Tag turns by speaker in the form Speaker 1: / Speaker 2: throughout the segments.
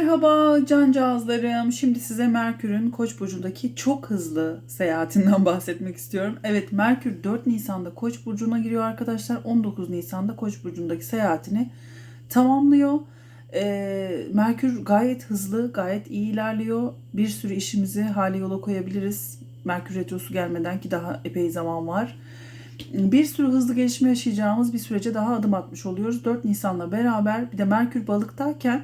Speaker 1: Merhaba cancağızlarım. Şimdi size Merkür'ün Koç burcundaki çok hızlı seyahatinden bahsetmek istiyorum. Evet Merkür 4 Nisan'da Koç burcuna giriyor arkadaşlar. 19 Nisan'da Koç burcundaki seyahatini tamamlıyor. Ee, Merkür gayet hızlı, gayet iyi ilerliyor. Bir sürü işimizi hale yola koyabiliriz. Merkür retrosu gelmeden ki daha epey zaman var. Bir sürü hızlı gelişme yaşayacağımız bir sürece daha adım atmış oluyoruz. 4 Nisan'la beraber bir de Merkür balıktayken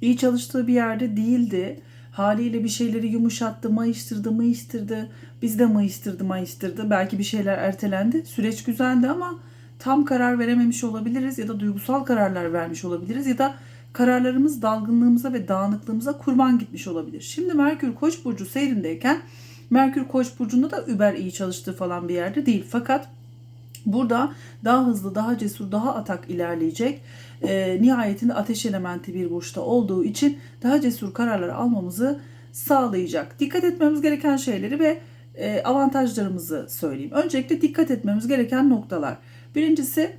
Speaker 1: iyi çalıştığı bir yerde değildi. Haliyle bir şeyleri yumuşattı, mayıştırdı, mayıştırdı. Biz de mayıştırdı, mayıştırdı. Belki bir şeyler ertelendi. Süreç güzeldi ama tam karar verememiş olabiliriz ya da duygusal kararlar vermiş olabiliriz ya da kararlarımız dalgınlığımıza ve dağınıklığımıza kurban gitmiş olabilir. Şimdi Merkür Koç burcu seyrindeyken Merkür Koç burcunda da über iyi çalıştığı falan bir yerde değil. Fakat Burada daha hızlı, daha cesur, daha atak ilerleyecek. E, nihayetinde ateş elementi bir burçta olduğu için daha cesur kararlar almamızı sağlayacak. Dikkat etmemiz gereken şeyleri ve e, avantajlarımızı söyleyeyim. Öncelikle dikkat etmemiz gereken noktalar. Birincisi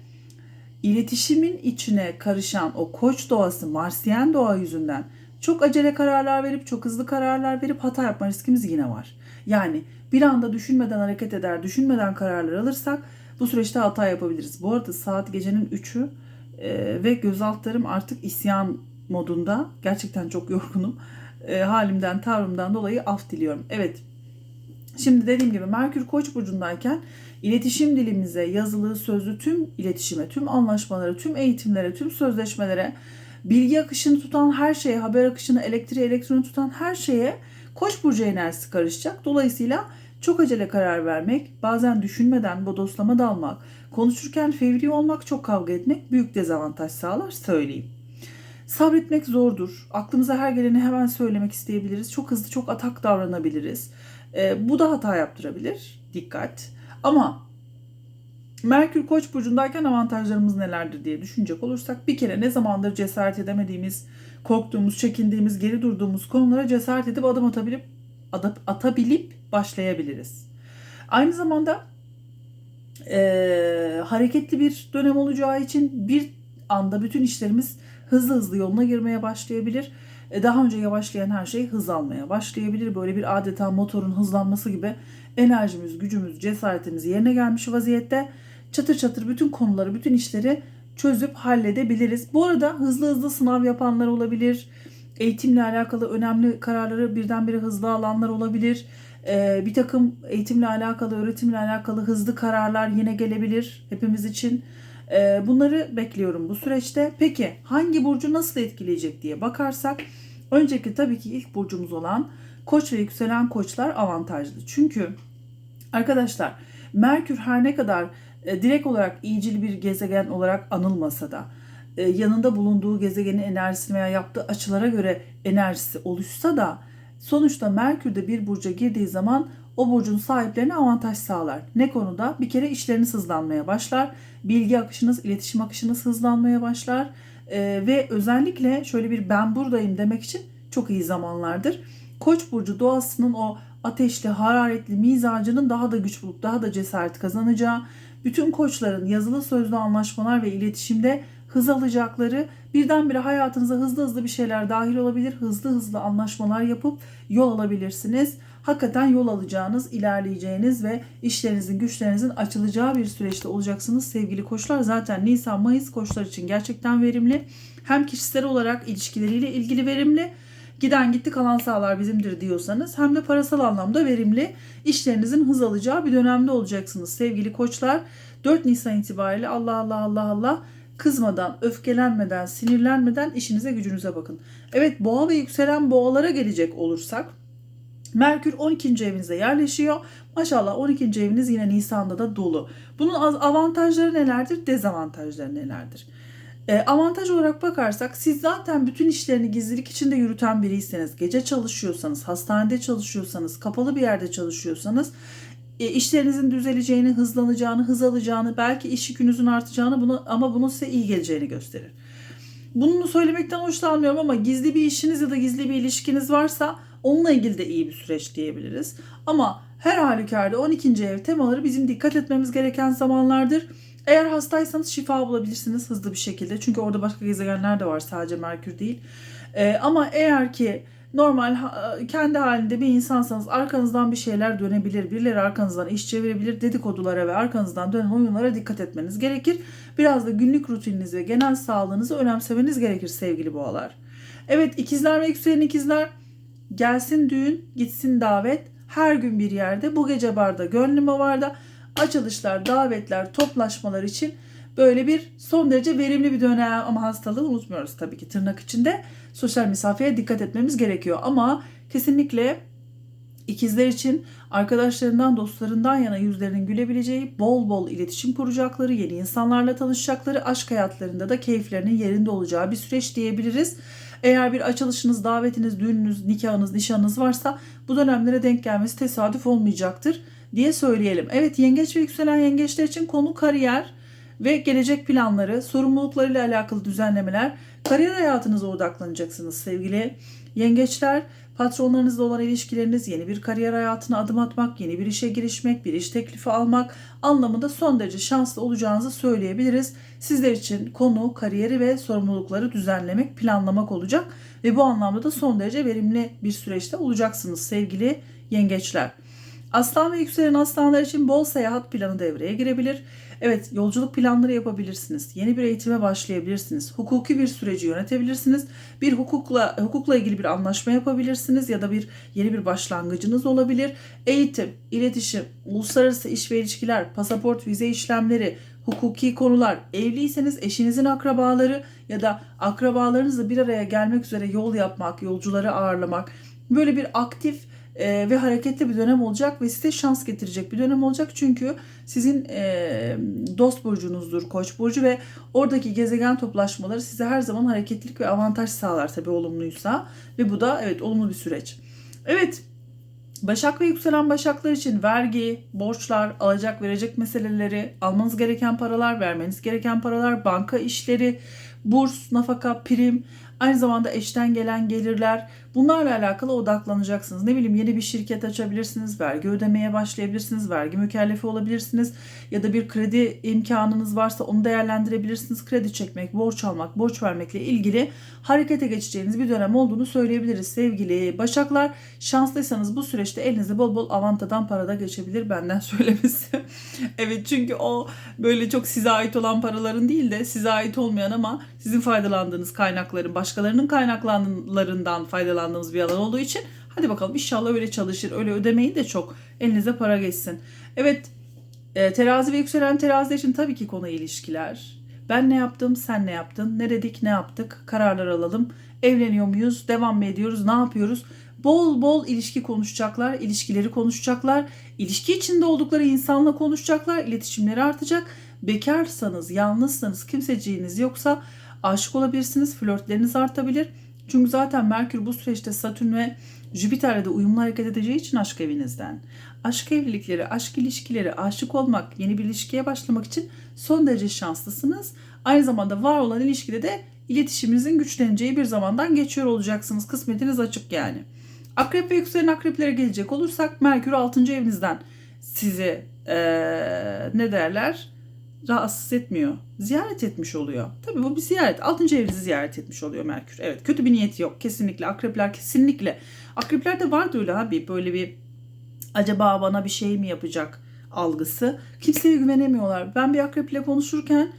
Speaker 1: iletişimin içine karışan o koç doğası, marsiyen doğa yüzünden çok acele kararlar verip çok hızlı kararlar verip hata yapma riskimiz yine var. Yani bir anda düşünmeden hareket eder, düşünmeden kararlar alırsak bu süreçte hata yapabiliriz. Bu arada saat gecenin 3'ü e, ve göz altlarım artık isyan modunda. Gerçekten çok yorgunum. E, halimden, tavrımdan dolayı af diliyorum. Evet. Şimdi dediğim gibi Merkür Koç burcundayken iletişim dilimize, yazılı, sözlü tüm iletişime, tüm anlaşmalara, tüm eğitimlere, tüm sözleşmelere, bilgi akışını tutan her şeye, haber akışını, elektriği, elektronu tutan her şeye Koç burcu enerjisi karışacak. Dolayısıyla çok acele karar vermek, bazen düşünmeden bodoslama dalmak, konuşurken fevri olmak, çok kavga etmek büyük dezavantaj sağlar söyleyeyim. Sabretmek zordur. Aklımıza her geleni hemen söylemek isteyebiliriz. Çok hızlı, çok atak davranabiliriz. E, bu da hata yaptırabilir. Dikkat. Ama Merkür Koç burcundayken avantajlarımız nelerdir diye düşünecek olursak bir kere ne zamandır cesaret edemediğimiz, korktuğumuz, çekindiğimiz, geri durduğumuz konulara cesaret edip adım atabilip atabilip başlayabiliriz. Aynı zamanda e, hareketli bir dönem olacağı için bir anda bütün işlerimiz hızlı hızlı yoluna girmeye başlayabilir. E, daha önce yavaşlayan her şey hız almaya başlayabilir. Böyle bir adeta motorun hızlanması gibi enerjimiz, gücümüz, cesaretimiz yerine gelmiş vaziyette. Çatır çatır bütün konuları, bütün işleri çözüp halledebiliriz. Bu arada hızlı hızlı sınav yapanlar olabilir. Eğitimle alakalı önemli kararları birdenbire hızlı alanlar olabilir. Ee, bir takım eğitimle alakalı, öğretimle alakalı hızlı kararlar yine gelebilir hepimiz için. Ee, bunları bekliyorum bu süreçte. Peki hangi burcu nasıl etkileyecek diye bakarsak önceki tabii ki ilk burcumuz olan Koç ve yükselen koçlar avantajlı. Çünkü arkadaşlar Merkür her ne kadar e, direkt olarak iyicil bir gezegen olarak anılmasa da yanında bulunduğu gezegenin enerjisine veya yaptığı açılara göre enerjisi oluşsa da sonuçta Merkür de bir burca girdiği zaman o burcun sahiplerine avantaj sağlar. Ne konuda? Bir kere işleriniz hızlanmaya başlar. Bilgi akışınız, iletişim akışınız hızlanmaya başlar. Ee, ve özellikle şöyle bir ben buradayım demek için çok iyi zamanlardır. Koç burcu doğasının o ateşli, hararetli mizacının daha da güç bulup daha da cesaret kazanacağı, bütün koçların yazılı sözlü anlaşmalar ve iletişimde hız alacakları, birdenbire hayatınıza hızlı hızlı bir şeyler dahil olabilir, hızlı hızlı anlaşmalar yapıp yol alabilirsiniz. Hakikaten yol alacağınız, ilerleyeceğiniz ve işlerinizin, güçlerinizin açılacağı bir süreçte olacaksınız sevgili koçlar. Zaten Nisan, Mayıs koçlar için gerçekten verimli. Hem kişisel olarak ilişkileriyle ilgili verimli, giden gitti kalan sağlar bizimdir diyorsanız hem de parasal anlamda verimli işlerinizin hız alacağı bir dönemde olacaksınız sevgili koçlar. 4 Nisan itibariyle Allah Allah Allah Allah kızmadan, öfkelenmeden, sinirlenmeden işinize gücünüze bakın. Evet boğa ve yükselen boğalara gelecek olursak Merkür 12. evinize yerleşiyor. Maşallah 12. eviniz yine Nisan'da da dolu. Bunun avantajları nelerdir, dezavantajları nelerdir? E, avantaj olarak bakarsak siz zaten bütün işlerini gizlilik içinde yürüten biriyseniz, gece çalışıyorsanız, hastanede çalışıyorsanız, kapalı bir yerde çalışıyorsanız işlerinizin düzeleceğini, hızlanacağını, hız alacağını, belki iş yükünüzün artacağını bunu ama bunun size iyi geleceğini gösterir. Bunu söylemekten hoşlanmıyorum ama gizli bir işiniz ya da gizli bir ilişkiniz varsa onunla ilgili de iyi bir süreç diyebiliriz. Ama her halükarda 12. ev temaları bizim dikkat etmemiz gereken zamanlardır. Eğer hastaysanız şifa bulabilirsiniz hızlı bir şekilde. Çünkü orada başka gezegenler de var sadece Merkür değil. Ee, ama eğer ki normal ha- kendi halinde bir insansanız arkanızdan bir şeyler dönebilir. Birileri arkanızdan iş çevirebilir. Dedikodulara ve arkanızdan dönen oyunlara dikkat etmeniz gerekir. Biraz da günlük rutininizi ve genel sağlığınızı önemsemeniz gerekir sevgili boğalar. Evet ikizler ve yükselen ikizler gelsin düğün gitsin davet her gün bir yerde bu gece barda gönlüm varda açılışlar davetler toplaşmalar için böyle bir son derece verimli bir dönem ama hastalığı unutmuyoruz tabii ki tırnak içinde sosyal mesafeye dikkat etmemiz gerekiyor ama kesinlikle ikizler için arkadaşlarından dostlarından yana yüzlerinin gülebileceği bol bol iletişim kuracakları yeni insanlarla tanışacakları aşk hayatlarında da keyiflerinin yerinde olacağı bir süreç diyebiliriz. Eğer bir açılışınız, davetiniz, düğününüz, nikahınız, nişanınız varsa bu dönemlere denk gelmesi tesadüf olmayacaktır diye söyleyelim. Evet yengeç ve yükselen yengeçler için konu kariyer ve gelecek planları, sorumluluklarıyla alakalı düzenlemeler, kariyer hayatınıza odaklanacaksınız sevgili yengeçler. Patronlarınızla olan ilişkileriniz, yeni bir kariyer hayatına adım atmak, yeni bir işe girişmek, bir iş teklifi almak anlamında son derece şanslı olacağınızı söyleyebiliriz. Sizler için konu kariyeri ve sorumlulukları düzenlemek, planlamak olacak ve bu anlamda da son derece verimli bir süreçte olacaksınız sevgili yengeçler. Aslan ve yükselen aslanlar için bol seyahat planı devreye girebilir. Evet yolculuk planları yapabilirsiniz. Yeni bir eğitime başlayabilirsiniz. Hukuki bir süreci yönetebilirsiniz. Bir hukukla hukukla ilgili bir anlaşma yapabilirsiniz ya da bir yeni bir başlangıcınız olabilir. Eğitim, iletişim, uluslararası iş ve ilişkiler, pasaport, vize işlemleri, hukuki konular, evliyseniz eşinizin akrabaları ya da akrabalarınızla bir araya gelmek üzere yol yapmak, yolcuları ağırlamak böyle bir aktif e, ve hareketli bir dönem olacak ve size şans getirecek bir dönem olacak. Çünkü sizin e, dost burcunuzdur Koç burcu ve oradaki gezegen toplaşmaları size her zaman hareketlilik ve avantaj sağlar tabii olumluysa ve bu da evet olumlu bir süreç. Evet Başak ve yükselen başaklar için vergi, borçlar, alacak verecek meseleleri, almanız gereken paralar, vermeniz gereken paralar, banka işleri, burs, nafaka, prim, aynı zamanda eşten gelen gelirler bunlarla alakalı odaklanacaksınız. Ne bileyim yeni bir şirket açabilirsiniz, vergi ödemeye başlayabilirsiniz, vergi mükellefi olabilirsiniz ya da bir kredi imkanınız varsa onu değerlendirebilirsiniz. Kredi çekmek, borç almak, borç vermekle ilgili harekete geçeceğiniz bir dönem olduğunu söyleyebiliriz sevgili Başaklar. Şanslıysanız bu süreçte elinizde bol bol avantadan parada geçebilir benden söylemesi. evet çünkü o böyle çok size ait olan paraların değil de size ait olmayan ama sizin faydalandığınız kaynakların başkalarının kaynaklarından faydalandığımız bir alan olduğu için hadi bakalım inşallah öyle çalışır. Öyle ödemeyin de çok elinize para geçsin. Evet e, terazi ve yükselen terazi için tabii ki konu ilişkiler. Ben ne yaptım, sen ne yaptın, ne dedik, ne yaptık, kararlar alalım. Evleniyor muyuz, devam mı ediyoruz, ne yapıyoruz? Bol bol ilişki konuşacaklar, ilişkileri konuşacaklar. İlişki içinde oldukları insanla konuşacaklar, iletişimleri artacak. Bekarsanız, yalnızsanız, kimseciğiniz yoksa aşık olabilirsiniz, flörtleriniz artabilir. Çünkü zaten Merkür bu süreçte Satürn ve Jüpiter'le de uyumlu hareket edeceği için aşk evinizden. Aşk evlilikleri, aşk ilişkileri, aşık olmak, yeni bir ilişkiye başlamak için son derece şanslısınız. Aynı zamanda var olan ilişkide de iletişiminizin güçleneceği bir zamandan geçiyor olacaksınız. Kısmetiniz açık yani. Akrep ve yükselen akreplere gelecek olursak Merkür 6. evinizden sizi ee, ne derler rahatsız etmiyor. Ziyaret etmiş oluyor. Tabii bu bir ziyaret. 6. evinizi ziyaret etmiş oluyor Merkür. Evet kötü bir niyeti yok. Kesinlikle akrepler kesinlikle. Akreplerde vardı öyle abi böyle bir acaba bana bir şey mi yapacak algısı. Kimseye güvenemiyorlar. Ben bir akreple konuşurken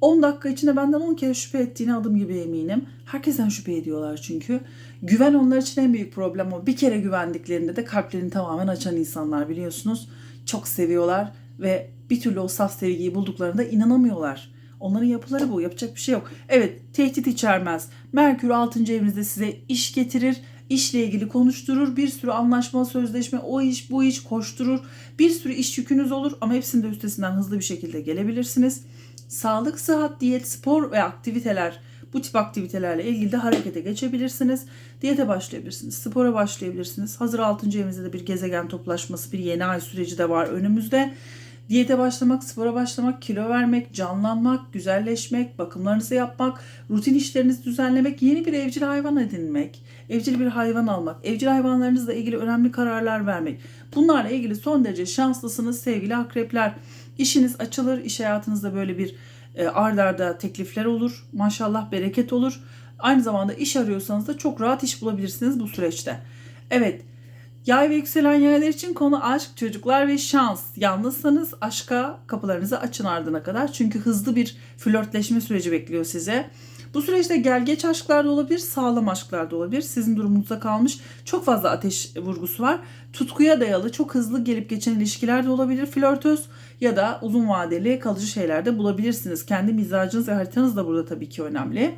Speaker 1: 10 dakika içinde benden 10 kere şüphe ettiğine adım gibi eminim. Herkesten şüphe ediyorlar çünkü. Güven onlar için en büyük problem o. Bir kere güvendiklerinde de kalplerini tamamen açan insanlar biliyorsunuz. Çok seviyorlar ve bir türlü o saf sevgiyi bulduklarında inanamıyorlar. Onların yapıları bu. Yapacak bir şey yok. Evet tehdit içermez. Merkür 6. evinizde size iş getirir. İşle ilgili konuşturur. Bir sürü anlaşma, sözleşme, o iş, bu iş koşturur. Bir sürü iş yükünüz olur ama hepsinde üstesinden hızlı bir şekilde gelebilirsiniz. Sağlık, sıhhat, diyet, spor ve aktiviteler bu tip aktivitelerle ilgili de harekete geçebilirsiniz. Diyete başlayabilirsiniz, spora başlayabilirsiniz. Hazır 6. evinizde de bir gezegen toplaşması, bir yeni ay süreci de var önümüzde. Diyete başlamak, spora başlamak, kilo vermek, canlanmak, güzelleşmek, bakımlarınızı yapmak, rutin işlerinizi düzenlemek, yeni bir evcil hayvan edinmek, evcil bir hayvan almak, evcil hayvanlarınızla ilgili önemli kararlar vermek. Bunlarla ilgili son derece şanslısınız sevgili akrepler. İşiniz açılır, iş hayatınızda böyle bir ard arda teklifler olur. Maşallah bereket olur. Aynı zamanda iş arıyorsanız da çok rahat iş bulabilirsiniz bu süreçte. Evet. Yay ve yükselen yaylar için konu aşk, çocuklar ve şans. Yalnızsanız aşka kapılarınızı açın ardına kadar. Çünkü hızlı bir flörtleşme süreci bekliyor size. Bu süreçte gel geç aşklar da olabilir, sağlam aşklar da olabilir. Sizin durumunuzda kalmış çok fazla ateş vurgusu var. Tutkuya dayalı çok hızlı gelip geçen ilişkiler de olabilir. Flörtöz ya da uzun vadeli kalıcı şeyler de bulabilirsiniz. Kendi mizacınız ve haritanız da burada tabii ki önemli.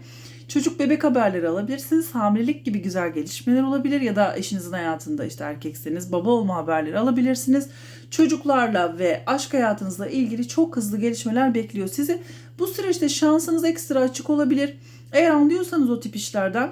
Speaker 1: Çocuk bebek haberleri alabilirsiniz. Hamilelik gibi güzel gelişmeler olabilir ya da eşinizin hayatında işte erkekseniz baba olma haberleri alabilirsiniz. Çocuklarla ve aşk hayatınızla ilgili çok hızlı gelişmeler bekliyor sizi. Bu süreçte şansınız ekstra açık olabilir. Eğer anlıyorsanız o tip işlerden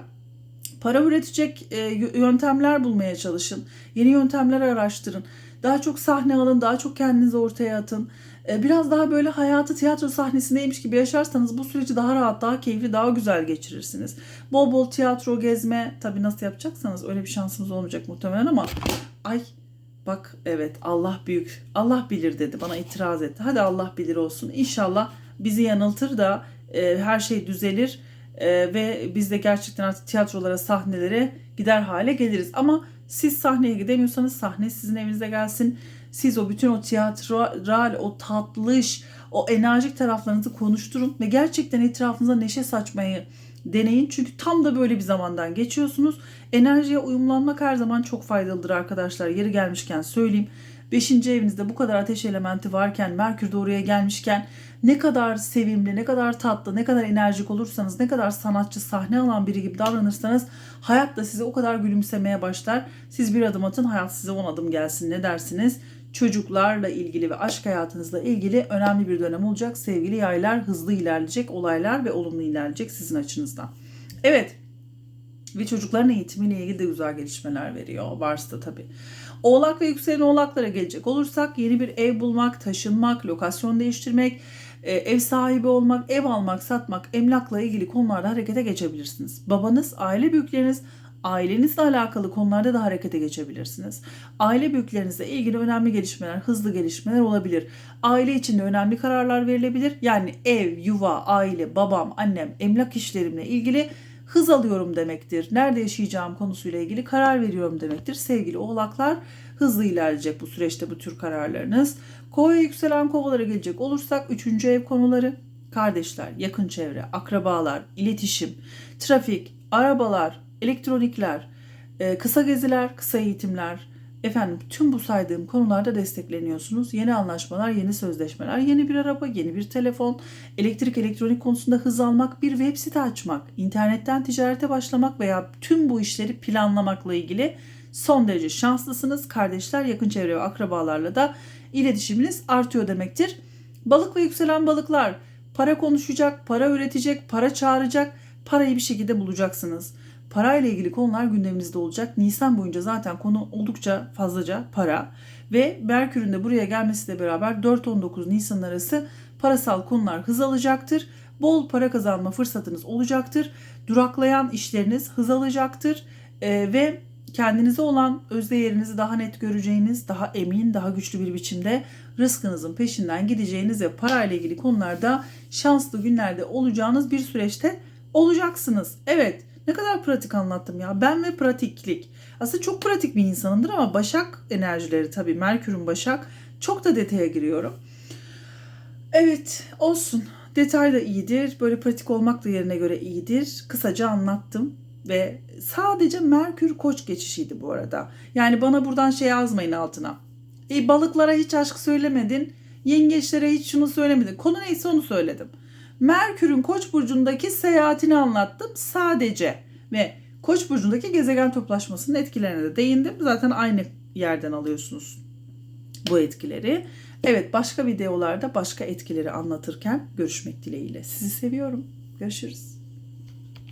Speaker 1: para üretecek e, yöntemler bulmaya çalışın. Yeni yöntemler araştırın. Daha çok sahne alın, daha çok kendinizi ortaya atın. E, biraz daha böyle hayatı tiyatro sahnesindeymiş gibi yaşarsanız bu süreci daha rahat, daha keyifli, daha güzel geçirirsiniz. Bol bol tiyatro gezme, tabii nasıl yapacaksanız öyle bir şansınız olmayacak muhtemelen ama ay bak evet Allah büyük, Allah bilir dedi bana itiraz etti. Hadi Allah bilir olsun. İnşallah bizi yanıltır da e, her şey düzelir e, ve biz de gerçekten artık tiyatrolara, sahnelere gider hale geliriz. Ama siz sahneye gidemiyorsanız sahne sizin evinize gelsin. Siz o bütün o tiyatral, o tatlış, o enerjik taraflarınızı konuşturun ve gerçekten etrafınıza neşe saçmayı deneyin. Çünkü tam da böyle bir zamandan geçiyorsunuz. Enerjiye uyumlanmak her zaman çok faydalıdır arkadaşlar. Yeri gelmişken söyleyeyim. Beşinci evinizde bu kadar ateş elementi varken, Merkür de oraya gelmişken ne kadar sevimli, ne kadar tatlı, ne kadar enerjik olursanız, ne kadar sanatçı, sahne alan biri gibi davranırsanız hayat da size o kadar gülümsemeye başlar. Siz bir adım atın, hayat size on adım gelsin. Ne dersiniz? Çocuklarla ilgili ve aşk hayatınızla ilgili önemli bir dönem olacak. Sevgili yaylar hızlı ilerleyecek, olaylar ve olumlu ilerleyecek sizin açınızdan. Evet, ve çocukların eğitimiyle ilgili de güzel gelişmeler veriyor. Varsa tabii. Oğlak ve yükselen oğlaklara gelecek olursak yeni bir ev bulmak, taşınmak, lokasyon değiştirmek, e, ev sahibi olmak, ev almak, satmak, emlakla ilgili konularda harekete geçebilirsiniz. Babanız, aile büyükleriniz, ailenizle alakalı konularda da harekete geçebilirsiniz. Aile büyüklerinizle ilgili önemli gelişmeler, hızlı gelişmeler olabilir. Aile içinde önemli kararlar verilebilir. Yani ev, yuva, aile, babam, annem, emlak işlerimle ilgili hız alıyorum demektir. Nerede yaşayacağım konusuyla ilgili karar veriyorum demektir. Sevgili oğlaklar hızlı ilerleyecek bu süreçte bu tür kararlarınız. Kova yükselen kovalara gelecek olursak 3. ev konuları, kardeşler, yakın çevre, akrabalar, iletişim, trafik, arabalar, elektronikler, e, kısa geziler, kısa eğitimler, Efendim tüm bu saydığım konularda destekleniyorsunuz. Yeni anlaşmalar, yeni sözleşmeler, yeni bir araba, yeni bir telefon, elektrik elektronik konusunda hız almak, bir web site açmak, internetten ticarete başlamak veya tüm bu işleri planlamakla ilgili son derece şanslısınız. Kardeşler, yakın çevre ve akrabalarla da iletişiminiz artıyor demektir. Balık ve yükselen balıklar para konuşacak, para üretecek, para çağıracak, parayı bir şekilde bulacaksınız. Parayla ilgili konular gündeminizde olacak. Nisan boyunca zaten konu oldukça fazlaca para ve Merkür'ün de buraya gelmesiyle beraber 4-19 Nisan arası parasal konular hız alacaktır. Bol para kazanma fırsatınız olacaktır. Duraklayan işleriniz hız alacaktır ee, ve kendinize olan özdeğerinizi daha net göreceğiniz, daha emin, daha güçlü bir biçimde rızkınızın peşinden gideceğiniz ve parayla ilgili konularda şanslı günlerde olacağınız bir süreçte olacaksınız. Evet, ne kadar pratik anlattım ya. Ben ve pratiklik. Aslında çok pratik bir insanımdır ama Başak enerjileri tabii Merkür'ün Başak çok da detaya giriyorum. Evet olsun. Detay da iyidir. Böyle pratik olmak da yerine göre iyidir. Kısaca anlattım ve sadece Merkür Koç geçişiydi bu arada. Yani bana buradan şey yazmayın altına. E, balıklara hiç aşk söylemedin. Yengeçlere hiç şunu söylemedin. Konu neyse onu söyledim. Merkür'ün Koç burcundaki seyahatini anlattım sadece ve Koç burcundaki gezegen toplaşmasının etkilerine de değindim. Zaten aynı yerden alıyorsunuz bu etkileri. Evet başka videolarda başka etkileri anlatırken görüşmek dileğiyle. Sizi seviyorum. Görüşürüz.